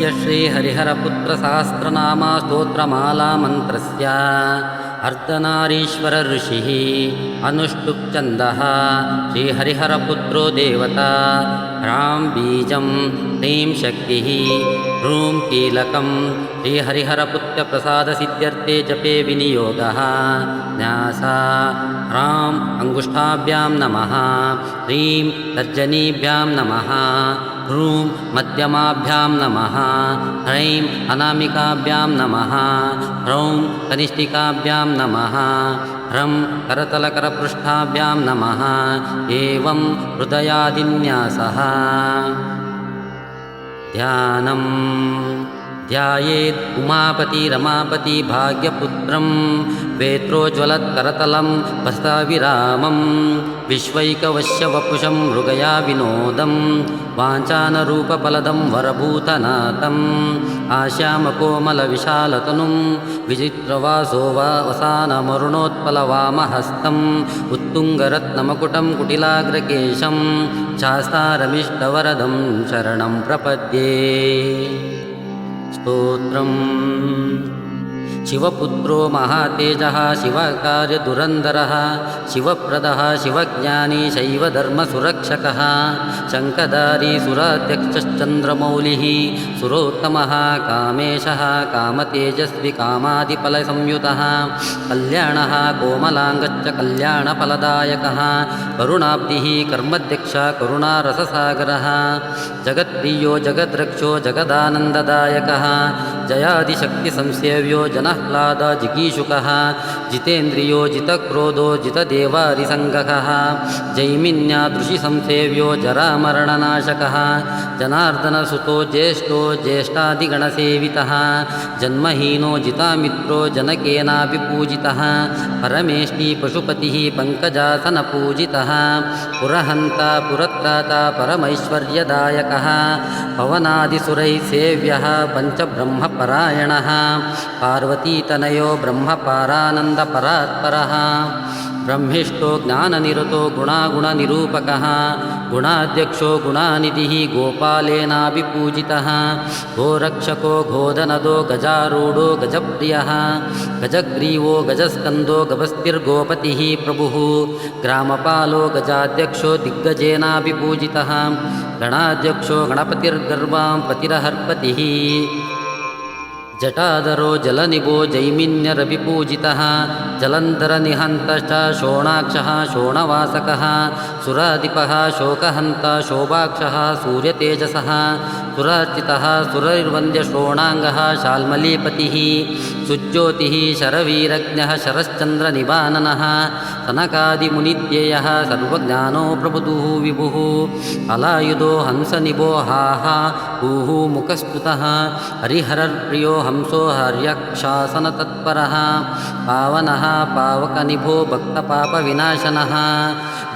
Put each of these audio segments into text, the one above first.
यस्य श्रीहरिहरपुत्रसहस्रनामा स्तोत्रमालामन्त्रस्य अर्धनारीश्वरऋषिः अनुष्टुप्छन्दः श्रीहरिहरपुत्रो देवता ह्रां बीजं ह्रीं शक्तिः ह्रूं कीलकं श्रीहरिहरपुत्रप्रसादसिद्ध्यर्थे जपे विनियोगः न्यासा ह्राम् अङ्गुष्ठाभ्यां नमः ह्रीं तर्जनीभ्यां नमः ह्रूं मध्यमाभ्यां नमः। ह्रैं अनामिकाभ्यां नमः। ह्रौं कनिष्ठिकाभ्यां नमः। ह्रं करतलकरपृष्ठाभ्यां नमः। एवं हृदयादिन्यासः। ध्यानं ध्यायेत् उमापति रमापति भाग्यपुत्रं वेत्रोज्वलत्करतलं भस्ताविरामं विश्वैकवश्यवपुषं मृगया विनोदं वाञ्छानरूपफलदं वरभूतनाथम् आश्यामकोमलविशालतनुं विचित्रवासो वा वसानमरुणोत्पलवामहस्तम् उत्तुङ्गरत्नमकुटं कुटिलाग्रकेशं शास्तारमिष्टवरदं शरणं प्रपद्ये स्तोत्रम्। शिवपुत्रो महातेजः शिवकार्यदुरन्दरः शिवप्रदः शिवज्ञानी शैवधर्मसुरक्षकः शङ्खधारी सुराध्यक्षश्चन्द्रमौलिः सुरोत्तमः कामेशः कामतेजस्वि कामादिफलसंयुतः कल्याणः कोमलाङ्गच्च कल्याणफलदायकः करुणाब्धिः कर्मध्यक्ष करुणारससागरः जगत्प्रियो जगद्रक्षो, जगदानन्ददायकः। जयादिशक्तिसंसेव्यो, जनह्लाद जिगीषुकः जितेन्द्रियो, जितक्रोधो, जितदेवारिसङ्गकः। जैमिन्यादृशिसंसेव्यो जरामरणनाशकः। जनार्दनसुतो, ज्येष्ठो, ज्येष्ठादिगणसेवितः। जन्महीनो, जितामित्रो, जनकेनापि पूजितः। पशुपतिः, पङ्कजासनपूजितः। पुरहन्ता पुरत्राता परमैश्वर्यदायकः पवनादिसुरैः सेव्यः पञ्चब्रह्मपरायणः पार्वतीतनयो ब्रह्मपारानन्दपरात्परः ब्रह्मिष्ठो ज्ञाननिरतो गुणागुणनिरूपकः, गुणाध्यक्षो गुणानिधिः गोपालेनापि पूजितः गोरक्षको गोधनदो गजारूढो गजप्रियः, गजग्रीवो गजस्कन्दो गभस्तिर्गोपतिः प्रभुः, ग्रामपालो गजाध्यक्षो दिग्गजेनापि पूजितः गणाध्यक्षो गणपतिर्गर्वां पतिरहर्पतिः। जटाधरो जलनिभो जैमिन्यरविपूजितः जलन्धरनिहन्तश्च शोणाक्षः शोणवासकः सुराधिपः शोकहन्ता शोभाक्षः सूर्यतेजसः सुरार्चितः सुरैर्वन्द्यशोणाङ्गः शाल्मलीपतिः सुज्योतिः शरवीरज्ञः शरश्चन्द्रनिवाननः सनकादिमुनिध्येयः सर्वज्ञानो प्रबुधुः विभुः अलायुधो हंसनिभो हा हा ऊः मुखस्तुतः हरिहरप्रियो हंसो हर्यक्षासनतत्परः पावनः पावकनिभो भक्तपापविनाशनः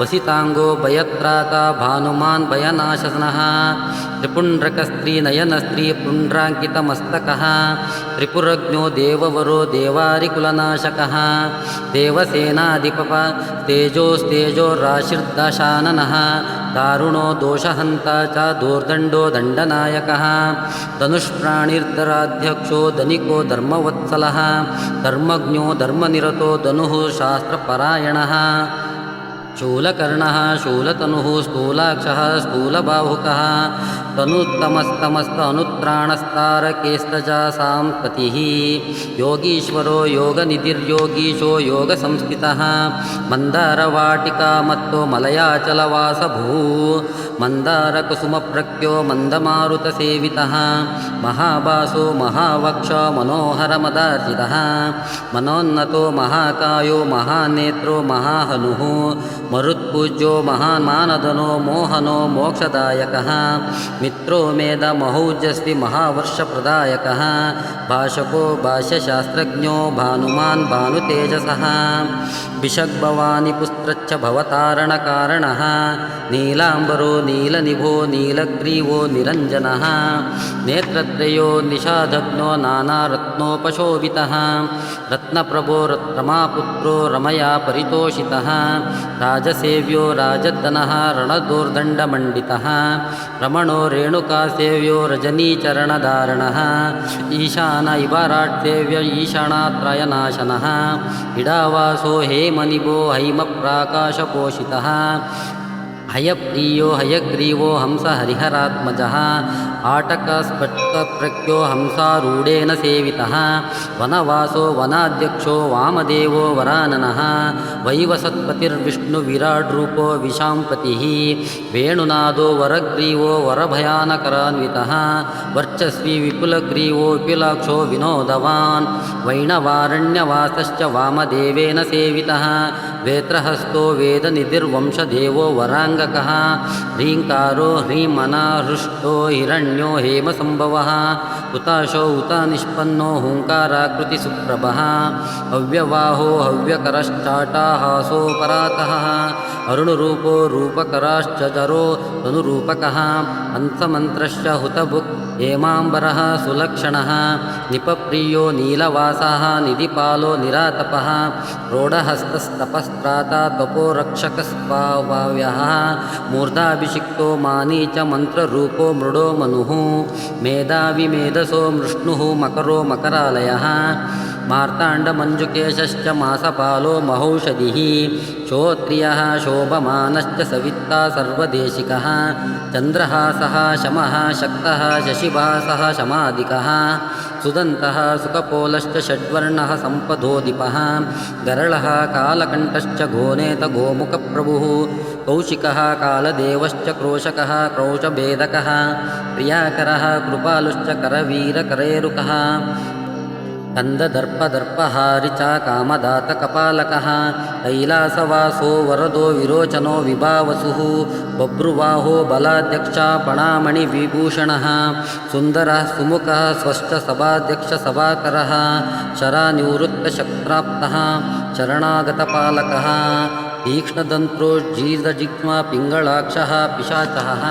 वसीतांगो भयत्राता भानुमान भयनाशन त्रिपुंड्रकस्त्री नयनस्त्री पुंड्रांकितमस्तक त्रिपुरज्ञो देवरो देवारीकुनाशक देवसेनाधिपप तेजोस्तेजो राशिर्दशानन दारुणो दोषहंता च दुर्दंडो दंडनायक धनुष्प्राणीर्दराध्यक्षो धनिको धर्मवत्सल। धर्मो धर्मनिरतो धनु शास्त्रपरायण। शूलकर्णः शूलतनुः स्थूलाक्षः स्थूलबाहुकः तनुत्तमस्तमस्त अनुत्राणस्तारकेस्तजा साम्पतिः योगीश्वरो योगनिधिर्योगीशो योगसंस्थितः मन्दारवाटिकामत्तो मलयाचलवासभूः मन्दारकुसुमप्रख्यो मन्दमारुतसेवितः महाभासो महावक्ष मनोहरमदार्जितः मनोन्नतो महाकायो महानेत्रो महाहनुः मरुत्पूज्यो महान्मानदनो मोहनो मोक्षदायकः। मित्रो मेधमहौजस्ति महावर्षप्रदायकः। भाषको भाष्यशास्त्रज्ञो भानुमान् भानुतेजसः। विशग्भवानि पुत्र वामस्रच्छ भवतारणकारणः। नीलाम्बरो नीलनिभो नीलग्रीवो निरञ्जनः। नेत्रत्रयो निषादग्नो नानारत्नोपशोभितः। रत्नप्रभो रमापुत्रो रमया परितोषितः राजसेव्यो राजतनः रणदूर्दण्डमण्डितः। रमणो रेणुकासेव्यो रजनीचरणधारणः। ईशान इवराट्सेव्य ईशानात्रयनाशनः इडावासो हेमनिभो हैमप्राकाशपोषितः। हयप्रियो हयग्रीवो हंसहरिहरात्मजः आटकस्फटकप्रज्ञो हंसारूढेन सेवितः वनवासो वनाध्यक्षो वामदेवो वराननः वैवसत्पतिर्विष्णुविराड्रूपो विशाम्पतिः वेणुनादो वरग्रीवो वरभयानकरान्वितः वर्चस्वी विपुलग्रीवो विपुलाक्षो विनोदवान् वैणवारण्यवासश्च वामदेवेन सेवितः वेत्रहस्तो वेदनिधिर्वंशदेवो ह्रीङ्कारो ह्रीमनाहृष्टो हिरण्यो हेमसम्भवः। हुताशो हुता निष्पन्नो हुङ्काराकृतिसुप्रभः। हव्यवाहो हव्यकरश्चाटाहासो परातः अरुणरूपो रूपकराश्च जरो तनुरूपकः हंसमन्त्रश्च हुतभुक् हेमाम्बरः सुलक्षणः। निपप्रियो नीलवासः निधिपालो निरातपः। रोढहस्तस्तपस्त्राता तपोरक्षकस्वाव्यः मूर्धाभिषिक्तो मानी च मन्त्ररूपो मृडो मनुः मेधावि मेधसो मृष्णुः मकरो मकरालयः मार्ताण्डमञ्जुकेशश्च मासपालो महौषधिः। श्रोत्रियः शोभमानश्च सवित्ता सर्वदेशिकः। चन्द्रहासः शमः शक्तः शशिभासः शमादिकः। सुदन्तः सुखपोलश्च षड्वर्णः सम्पदोदिपः। गरळः कालकण्ठश्च घोनेतगोमुखप्रभुः कौशिकः कालदेवश्च क्रोशकः क्रौशभेदकः प्रियाकरः कृपालुश्च करवीरकरेरुकः कन्ददर्पदर्पहारि च कामदातकपालकः कैलासवासो वरदो विरोचनो विभावसुः बभ्रुवाहो बलाध्यक्षा पणामणिविभूषणः सुन्दरः सुमुखः स्वस्थ सभाध्यक्षसभाकरः शरानिवृत्तशक्त्राप्तः शरणागतपालकः तीक्ष्णदन्त्रोज्जीर्दजिग्मा पिङ्गळाक्षः पिशाचः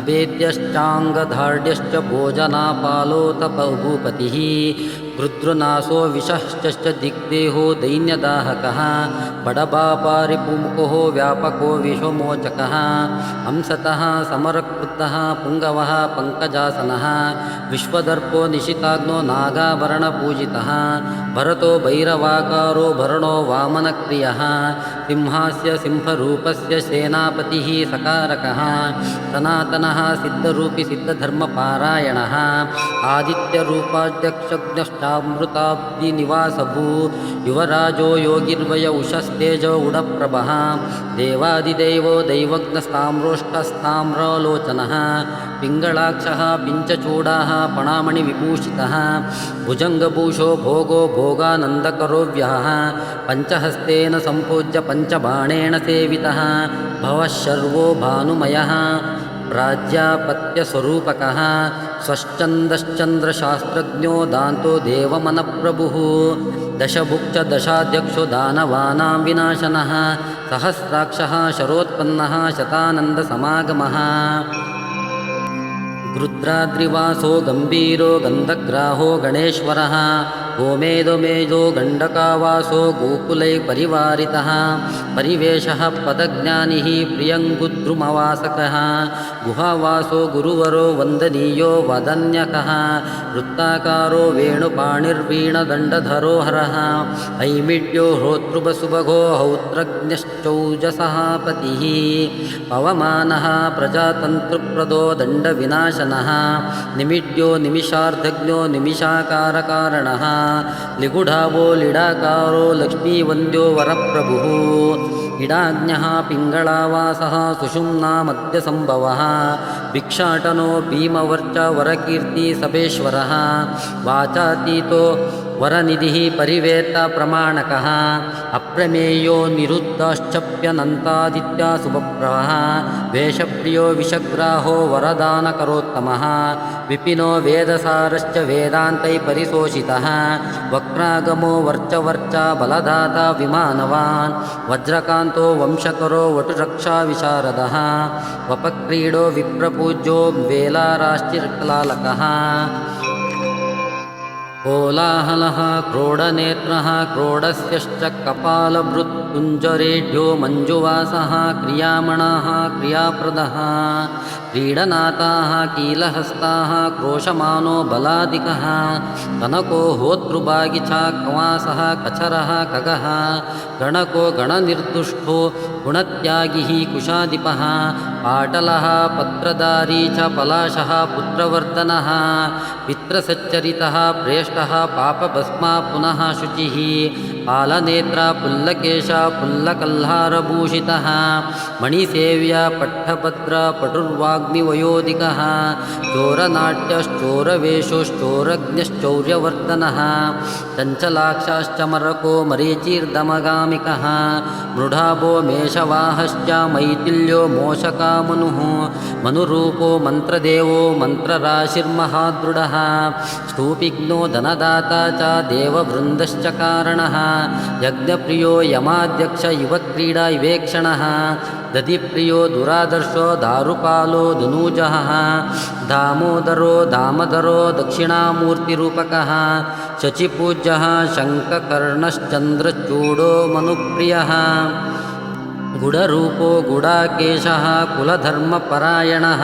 अभेद्यश्चाङ्गधार्ढ्यश्च भोजनापालोतभूपतिः गृद्रुनासो विषश्च दिग्देहो दैन्यदाहकः बडबापारिपुमुखो व्यापको विश्वमोचकः हंसतः समरक्रुद्धः पुङ्गवः पङ्कजासनः विश्वदर्पो निशिताग्नो नागाभरणपूजितः भरतो भैरवाकारो भरणो वामनक्रियः सिंहास्य सिंहरूपस्य सेनापतिः सकारकः सनातनः सिद्धरूपि सिद्धधर्मपारायणः आदित्यरूपाध्यक्षज्ञश्चामृताब्धिनिवासभू युवराजो योगिर्वय उषस्तेजो उडप्रभः। देवादिदैवो दैवज्ञस्ताम्रोष्टस्ताम्रलोचनः पिङ्गळाक्षः पिञ्चचूडाः पणामणिविभूषितः। भुजङ्गभूषो भोगो भोगानन्दकरोव्यः। पञ्चहस्तेन सम्पूज्य पञ्चबाणेन सेवितः। भवः शर्वो भानुमयः प्राज्यापत्यस्वरूपकः स्वश्चन्दश्चन्द्रशास्त्रज्ञो दान्तो देवमनप्रभुः दशभुक्च दशाध्यक्षो दानवानां विनाशनः सहस्राक्षः शरोत्पन्नः शतानन्दसमागमः रुद्राद्रिवासो गम्भीरो गन्धग्राहो गणेश्वरः गोमेदोमेजो गण्डकावासो गोकुलै परिवारितः परिवेशः पदज्ञानिः प्रियङ्गुद्रुमवासकः गुहावासो गुरुवरो वन्दनीयो वदन्यकः वृत्ताकारो वेणुपाणिर्वीणदण्डधरो हरः ऐमिड्यो होतृभसुभगो हौत्रज्ञश्चौजसः पतिः पवमानः प्रजातन्तृप्रदो दण्डविनाशनः निमिड्यो निमिषार्धज्ञो निमिषाकारकारणः लिगुढावो लिडाकारो लक्ष्मीवन्द्यो वरप्रभुः। इडाज्ञः पिङ्गळावासः सुषुम्ना ವಾಚ ವರಕೀರ್ತಿ ಸಭೇಶ್ವರ ವಾಚಾತೀತೋ ವರನಿಧಿ ಪರಿವೇತ ಪ್ರಮಾಣಕಃ ಅಪ್ರಮೇಯೋ ನಿರುದ್ಧಶ್ಚಪ್ಯನಂತಾದಿತ್ಯ ಸುಭಪ್ರವಃ ವೇಷಪ್ರಿಯೋ ವಿಷಗ್ರಾಹೋ ವರದಾನಕರೋತ್ತಮಃ ವಿಪಿನೋ ವೇದಸಾರಶ್ಚ ವೇದಾಂತೈ ಪರಿಶೋಷಿತಃ ವಕ್ರಾಗಮೋ ವರ್ಚವರ್ಚ ಬಲದಾತ ವಿಮಾನವಾನ್ ವಜ್ರಕಾಂತೋ ವಂಶಕರೋ ವಟುರಕ್ಷಾ ವಿಶಾರದಃ ವಪಕ್ರೀಡೋ ವಿಪ್ರಪೂಜ್ಯೋ ವೇಲಾರಾಶ್ಚಿ वेलाराश्चिर्कलालकः कोलाहलः क्रोडनेत्रः क्रोडस्यश्च कपालभृत्कुञ्जरेढ्यो मञ्जुवासः, क्रियामणाः, क्रियाप्रदः, क्रीडनाथाः, कीलहस्ताः, क्रोशमानो बलादिकः, कनको होतृभागिचा, कवासः, कचरः खगः गणको गणनिर्दुष्टो, गुणत्यागिः, कुशाधिपः, पाटलः पत्रधारी च पलाशः, पुत्रवर्धनः, पित्रसच्चरितः, प्रेष्ठः, पापभस्मा पुनः शुचिः पालनेत्रा पुल्लकेशा पुल्लकल्हारभूषितः मणिसेव्या पट्टभद्रा पटुर्वाग्मिवयोधिकः चोरनाट्यश्चोरवेषोश्चोरज्ञश्चौर्यवर्धनः चञ्चलाक्षाश्च मरको मरीचिर्दमगामिकः मृढाभो मेषवाहश्च मैथिल्यो मोषकामनुः मनुरूपो मन्त्रदेवो मन्त्रराशिर्महादृढः स्तूपिघ्नो धनदाता च देववृन्दश्च कारणः यज्ञप्रियो यमाध्यक्ष इव क्रीडा इवेक्षणः दधिप्रियो दुरादर्शो दारुपालो धनूजः, दामोदरो दामदरो दक्षिणामूर्तिरूपकः, शचिपूज्यः शङ्खकर्णश्चन्द्रचूडो मनुप्रियः, गुडरूपो गुडाकेशः कुलधर्मपरायणः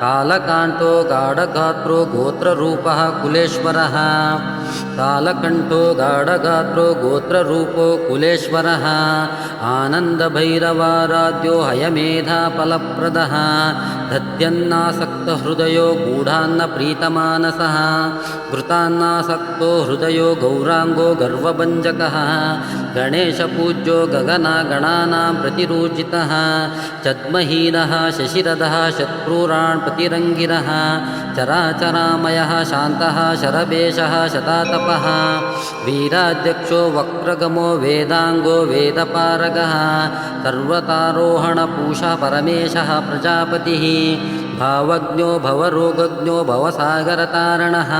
कालकाण्ठो गाढगात्रो गोत्ररूपः कुलेश्वरः। कालकण्ठो गाढगात्रो गोत्ररूपो कुलेश्वरः। आनन्दभैरवाराध्यो हयमेधाफलप्रदः। दध्यन्नासक्तहृदयो गूढान्नप्रीतमानसः घृतान्नासक्तो हृदयो गौराङ्गो गर्वभञ्जकः गणेशपूज्यो गगनगणानां प्रतिरूजितः चद्महीनः शशिरथः शत्रूरान् प्रतिरङ्गिरः चराचरामयः शान्तः शरभेशः शतातपः वीराध्यक्षो वक्रगमो वेदाङ्गो वेदपारगः सर्वतारोहणपूषा परमेशः प्रजापतिः भावज्ञो भवरोगज्ञो भवसागरतारणः।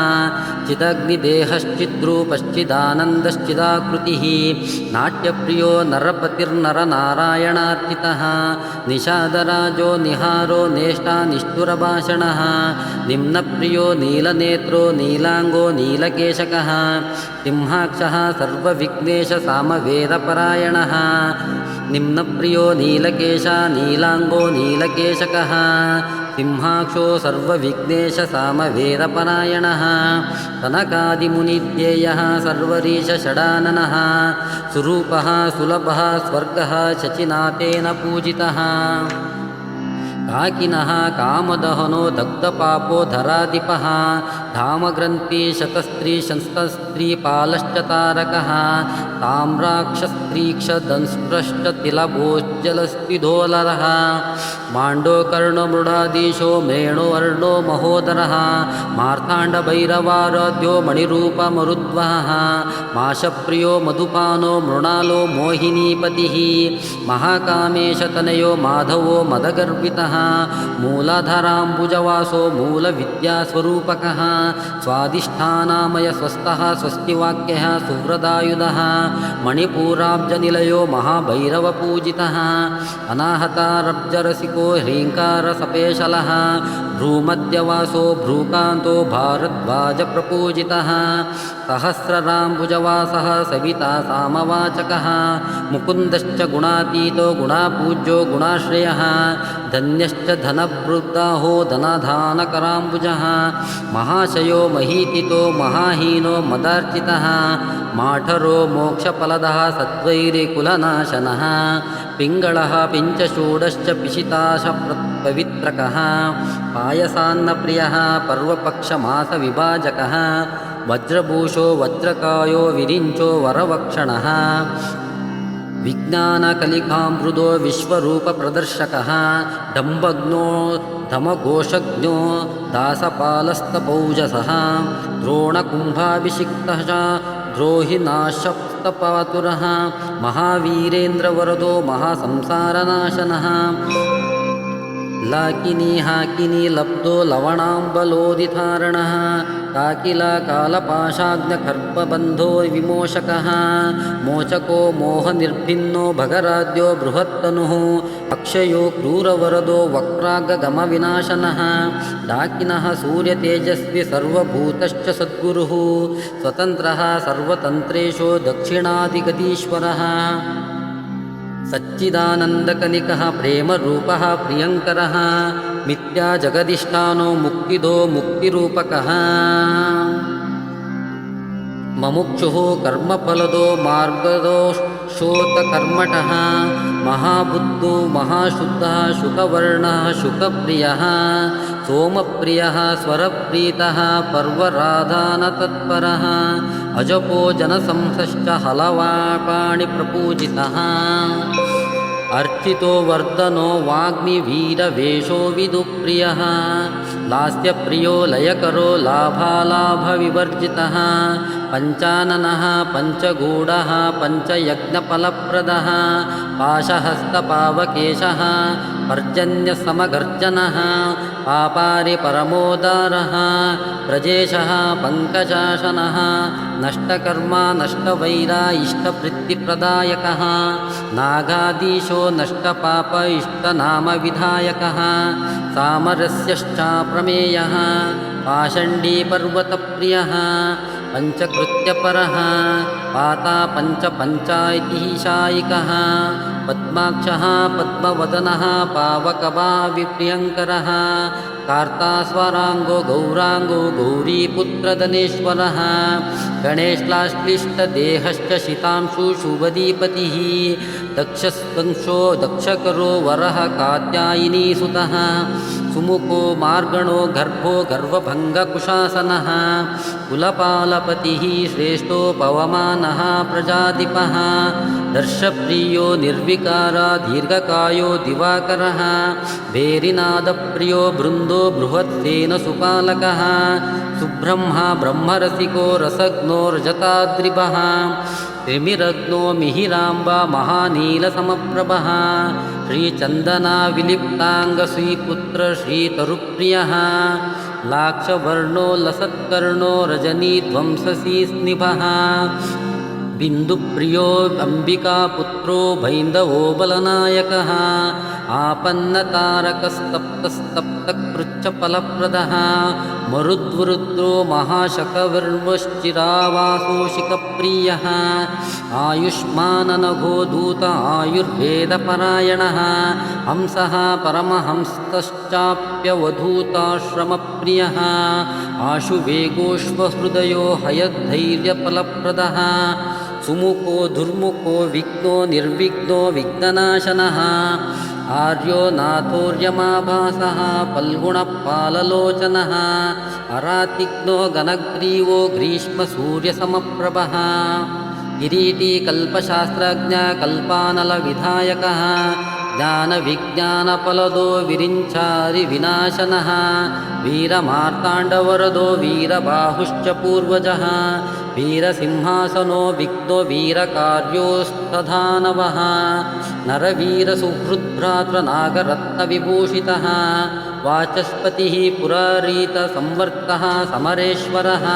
चिदग्निदेहश्चिद्रूपश्चिदानन्दश्चिदाकृतिः। नाट्यप्रियो नरपतिर्नरनारायणार्चितः। निषादराजो निहारो नेष्टा निष्ठुरभाषणः। निम्नप्रियो नीलनेत्रो नीलाङ्गो नीलकेशकः। सिंहाक्षः सर्वविघ्नेशसामवेदपरायणः। निम्नप्रियो नीलकेशा नीलाङ्गो नीलकेशकः सिंहाक्षो सर्वविघ्नेशसामवेदपरायणः कनकादिमुनिध्येयः सर्वरीशषडाननः सुरूपः सुलभः स्वर्गः शचिनाथेन पूजितः काकिनः कामदहनो दग्धपापो धराधिपः। धामग्रन्थि शतस्त्री शंस्तस्त्रीपालश्च तारकः। ताम्राक्षस्त्रीक्षदंस्पृष्टतिलभोज्जलस्तिधोलरः माण्डोकर्णमृडाधीशो मेणुवर्णो महोदरः। मार्ताण्डभैरवाराध्यो मणिरूपमरुद्वहः। माशप्रियो मधुपानो मृणालो मोहिनीपतिः। महाकामेशतनयो माधवो मदगर्वितः मूलधराम्बुजवासो मूलविद्यास्वरूपकः स्वादिष्ठानामय स्वस्थः स्वस्तिवाक्यः सुहृदायुधः मणिपूराब्जनिलयो महाभैरवपूजितः अनाहतारब्जरसिको ह्रीङ्कारसपेशलः भ्रूमध्यवासो भ्रूकान्तो भारद्वाजप्रपूजितः। सहस्रराम्बुजवासः सविता सामवाचकः। मुकुन्दश्च गुणातीतो गुणापूज्यो गुणाश्रयः। धन्यश्च धनवृद्धाहो धनाधानकराम्बुजः महाशयो महीतितो महाहीनो मदार्चितः। माठरो मोक्षफलदः सद्वैरिकुलनाशनः। पिङ्गळः पिञ्चषूडश्च पिशिताश पवित्रकः पायसान्नप्रियः पर्वपक्षमासविभाजकः। वज्रभूषो वज्रकायो विरिञ्चो वरवक्षणः। विज्ञानकलिकामृदो विश्वरूपप्रदर्शकः। डम्बग्नो धमघोषज्ञो दासपालस्तपौजसः। द्रोणकुम्भाभिषिक्तः च द्रोहिनाशप्तपातुरः महावीरेन्द्रवरदो महासंसारनाशनः लाकिनी हाकिनी लब्धो लवणाम्बलोदिधारणः काकिलकालपाशाग्नकर्पबन्धो विमोचकः मोचको मोहनिर्भिन्नो भगराद्यो बृहत्तनुः अक्षयो क्रूरवरदो वक्रागगमविनाशनः डाकिनः सूर्यतेजस्वी सर्वभूतश्च सद्गुरुः स्वतन्त्रः सर्वतन्त्रेषु दक्षिणादिगतीश्वरः सच्चिदानन्दकनिकः प्रेमरूपः प्रियङ्करः मिथ्या जगदिष्ठानो मुक्तिदो मुक्तिरूपकः ममुक्षुः कर्मफलदो मार्गदोषोतकर्मठः महाबुद्धो महाशुद्धः शुकवर्णः शुकप्रियः। सोमप्रियः स्वरप्रीतः पर्वराधानतत्परः। अजपो जनसंसश्च हलवापाणिप्रपूजितः अर्चितो वर्धनो वाग्मिवीरवेषो विदुप्रियः। लास्यप्रियो लयकरो लाभालाभविवर्जितः पञ्चाननः पञ्चगूढः पञ्चयज्ञफलप्रदः पाशहस्तपावकेशः पर्जन्यसमगर्जनः पापारि परमोदारः प्रजेशः पङ्कजाशनः नष्टकर्मा नष्टवैरा इष्टवृत्तिप्रदायकः नागाधीशो नष्टपाप इष्टनामविधायकः सामरस्यश्चाप्रमेयः पाषण्डीपर्वतप्रियः पञ्चकृत्यपरः पाता पञ्चपञ्चा इति शायिकः पद्माक्षः पद्मवदनः पावकभाविप्रियङ्करः कार्तास्वराङ्गो गौराङ्गो गौरीपुत्रधनेश्वरः गणेश्लाश्लिष्टदेहश्च शितांशु शुभदीपतिः दक्षस्तंशो दक्षकरो वरः कात्यायिनीसुतः सुमुखो मार्गणो गर्भो गर्वभङ्गकुशासनः कुलपालपतिः श्रेष्ठो पवमानः प्रजाधिपः दर्शप्रियो निर्विकारा दीर्घकायो दिवाकरः भेरिनादप्रियो बृन्दो बृहत्सेन सुपालकः सुब्रह्मा ब्रह्मरसिको रसज्ञो रजताद्रिपः त्रिमिरग्नो मिहिराम्बा महानीलसमप्रभः श्रीचन्दना विलिप्ताङ्गश्रीपुत्र श्रीतरुप्रियः लाक्षवर्णो लसत्कर्णो रजनीध्वंससी स्निभः बिन्दुप्रियो अम्बिकापुत्रो भैन्दवो बलनायकः आपन्नतारकस्तप्तस्तप्तकृच्छफलप्रदः मरुद्वरुद्रो महाशकविर्वश्चिरावासोषिकप्रियः आयुष्माननघो दूत आयुर्वेदपरायणः हंसः परमहंस्तश्चाप्यवधूताश्रमप्रियः आशुवेगोष्वहृदयो हयद्धैर्यफलप्रदः सुमुखो दुर्मुखो विघ्नो निर्विघ्नो विघ्ननाशनः आर्यो नाथोर्यमाभासः फल्गुणपाललोचनः अरातिघ्नो गणग्रीवो ग्रीष्मसूर्यसमप्रभः किरीटी कल्पशास्त्रज्ञ कल्पानलविधायकः ज्ञानविज्ञानफलदो विरिञ्चारिविनाशनः वीरमार्ताण्डवरदो वीरबाहुश्च पूर्वजः। वीरसिंहासनो विघ्नो वीरकार्योस्तधानवः नरवीरसुहृद्भ्रातृनागरत्नविभूषितः। वाचस्पतिः पुरारीतसंवर्तः समरेश्वरः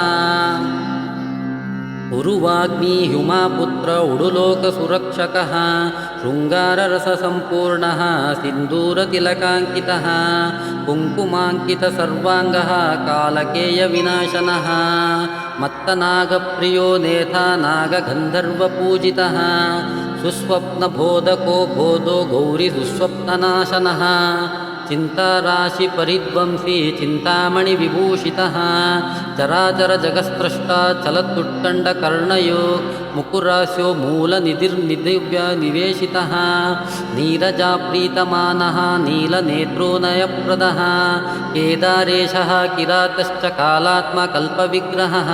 उरुवाग्मी हुमापुत्र उडुलोकसुरक्षकः शृङ्गाररससम्पूर्णः सिन्दूरतिलकाङ्कितः कुङ्कुमाङ्कितसर्वाङ्गः कालकेयविनाशनः मत्तनागप्रियो नेथा नागगन्धर्वपूजितः सुस्वप्नबोधको बोधो गौरिसुस्वप्ननाशनः चिन्ताराशिपरिध्वंसी चिन्तामणिविभूषितः मुकुरास्यो मूलनिधिर्निदिव्य निवेशितः। नीरजाप्रीतमानः नीलनेत्रो नयप्रदः। केदारेशः किरातश्च कालात्मकल्पविग्रहः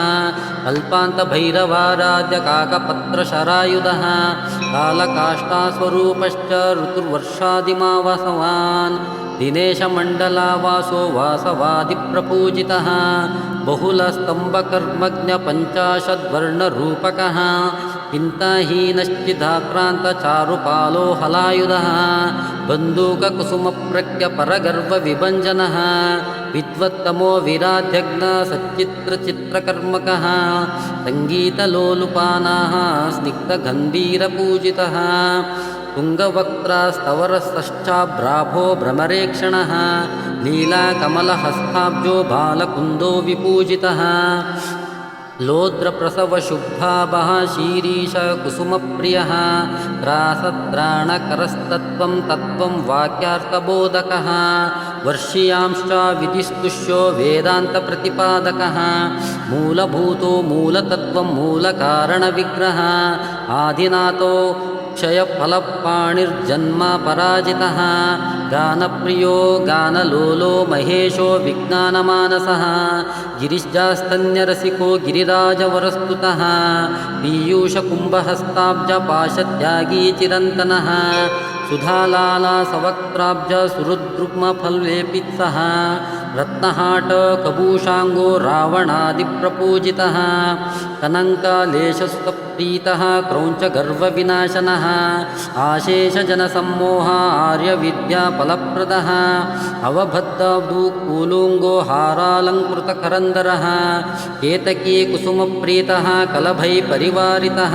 कल्पान्तभैरवाराध्यकाकपत्रशरायुधः कालकाष्ठास्वरूपश्च ऋतुर्वर्षादिमावसवान् दिनेशमण्डलावासो वासवादिप्रपूजितः बहुलस्तम्भकर्मज्ञपञ्चाशद्वर्णरूपकः चिन्ताहीनश्चिदाक्रान्तचारुपालो हलायुधः बन्दूककुसुमप्रज्ञपरगर्वविभञ्जनः विद्वत्तमो विराध्यग्न सच्चित्रचित्रकर्मकः सङ्गीतलोलुपानाः स्निग्धगम्भीरपूजितः तुङ्गवक्त्रास्तवरसश्चाभ्राभो भ्रमरेक्षणः लीलाकमलहस्ताब्जो बालकुन्दो विपूजितः। लोद्रप्रसवशुद्धाभः शीरीशकुसुमप्रियः त्रासत्राणकरस्तत्त्वं तत्त्वं वाक्यार्थबोधकः वर्षियांश्च विधिस्तुष्यो वेदान्तप्रतिपादकः मूलभूतो मूलतत्त्वं मूलकारणविग्रह आदिनाथो क्षयफलपाणिर्जन्म पराजितः गानप्रियो गानलोलो महेशो विज्ञानमानसः। गिरिश्जास्तन्यरसिको गिरिराजवरस्तुतः। पीयूषकुम्भहस्ताब्जपाशत्यागी चिरन्तनः। सुहृद्रुग्मफल्लेपित्सः रत्नहाटकभूषाङ्गो रावणादिप्रपूजितः कनङ्कालेशसुतप्रीतः क्रौञ्चगर्वविनाशनः आशेषजनसम्मोहार्यविद्याफलप्रदः अवभद्दाब्दूकूलुङ्गो हारालङ्कृतकरन्दरः केतकी कुसुमप्रीतः कलभैपरिवारितः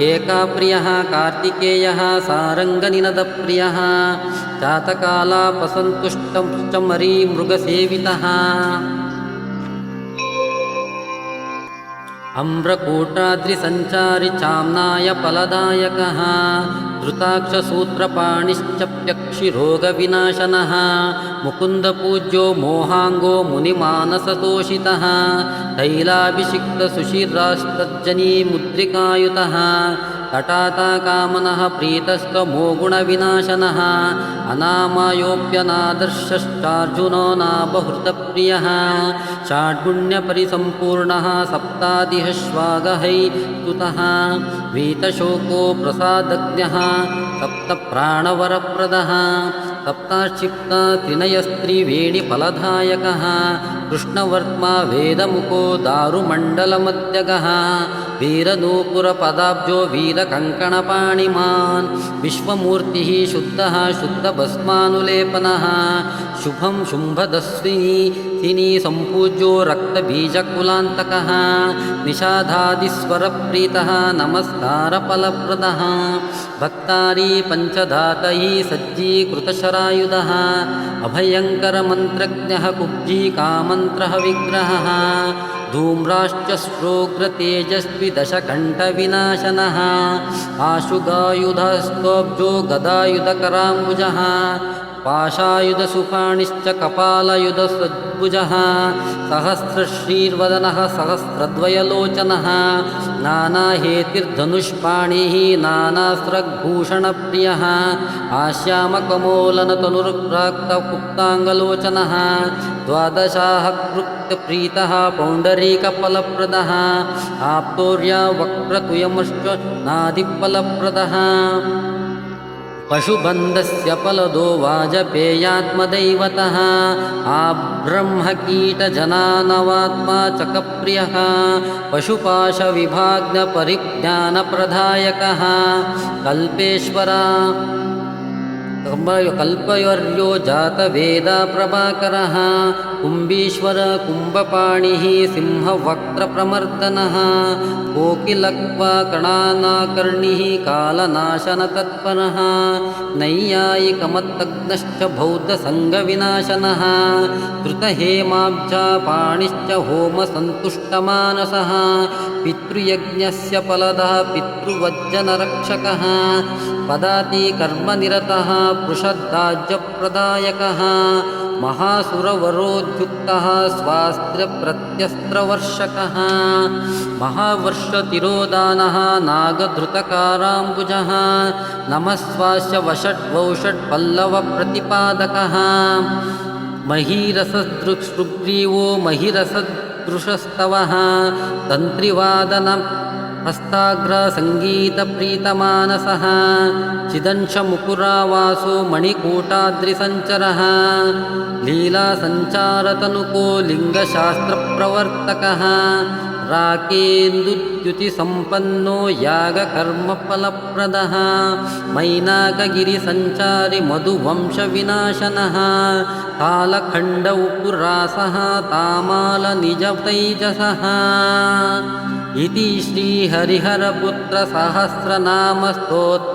केकाप्रियः कार्तिकेयः सारङ्गनिनदप्रियः जातकालापसन्तुष्टं च मरीमृगसेवितः। अम्रकोटाद्रिसञ्चारि चाम्नाय फलदायकः धृताक्षसूत्रपाणिश्चप्यक्षिरोगविनाशनः मुकुन्दपूज्यो मोहाङ्गो मुनिमानसतोषितः तैलाभिषिक्तसुशिरास्तज्जनीमुद्रिकायुतः कटाताकामनः प्रीतस्तमोगुणविनाशनः अनामयोऽप्यनादर्शश्चार्जुनो नाबहृतप्रियः षाड्गुण्यपरिसम्पूर्णः सप्तादिह श्वागहै स्तुतः वीतशोको प्रसादज्ञः सप्तप्राणवरप्रदः सप्ताक्षिप्ता त्रिनयस्त्रिवेणिफलदायकः कृष्णवर्त्मा वेदमुखो दारुमण्डलमध्यगः वीरनूपुरपदाब्जो वीरकङ्कणपाणिमान् विश्वमूर्तिः शुद्धः शुद्धभस्मानुलेपनः शुभं शुम्भदस्विनी सिनी सम्पूज्यो रक्तबीजकुलान्तकः निषादादिस्वरप्रीतः नमस्कारफलप्रदः भक्तारी पञ्चधातैः सज्जीकृतशरायुधः अभयङ्करमन्त्रज्ञः मन्त्रः विग्रहः। धूम्राश्च श्रोग्रतेजस्विदशघण्टविनाशनः आशुगायुधस्तोब्जो गदायुधकराम्बुजः। पाशायुधसुपाणिश्च कपालयुधसद्भुजः सहस्रश्रीर्वदनः सहस्रद्वयलोचनः नानाहेतिर्धनुष्पाणिः नानास्रग्भूषणप्रियः आश्यामकमोलनतनुर्प्राक्तपुक्ताङ्गलोचनः द्वादशाः कृत्यप्रीतः पौण्डरीकफलप्रदः आप्तोर्या वक्रतुयमश्च नादिफलप्रदः पशुबन्धस्य फलदो वाजपेयात्मदैवतः। आब्रह्मकीटजनानवात्मा चकप्रियः। पशुपाशविभाग्नपरिज्ञानप्रदायकः कल्पेश्वरा कल्पवर्यो जातवेदाप्रभाकरः कुम्भीश्वर कुम्भपाणिः सिंहवक्त्रप्रमर्दनः कोकिलक्वा कणानाकर्णिः कालनाशनतत्परः नैयायिकमत्तग्नश्च बौद्धसङ्गविनाशनः धृतहेमाब्जापाणिश्च होमसन्तुष्टमानसः पितृयज्ञस्य फलदः पितृवज्जनरक्षकः पदाति कर्मनिरतः पृषद्दाज्यप्रदायकः महासुरवरोद्युक्तः स्वास्त्रप्रत्यस्त्रवर्षकः महावर्षतिरोदानः नागधृतकाराम्बुजः नमस्वास्य वषड्वौषट्पल्लवप्रतिपादकः महीरसदृक्सुग्रीवो महिरसदृशस्तवः तन्त्रिवादन हस्ताग्रसङ्गीतप्रीतमानसः चिदंशमुकुरावासो मणिकूटाद्रिसञ्चरः लीलासञ्चारतनुको लिङ्गशास्त्रप्रवर्तकः राकेन्दुद्युतिसम्पन्नो यागकर्मफलप्रदः मैनाकगिरिसञ्चारि मधुवंशविनाशनः कालखण्ड उपुरासः तामालनिजतैजसः इति श्रीहरिहरपुत्रसहस्रनामस्तोत्र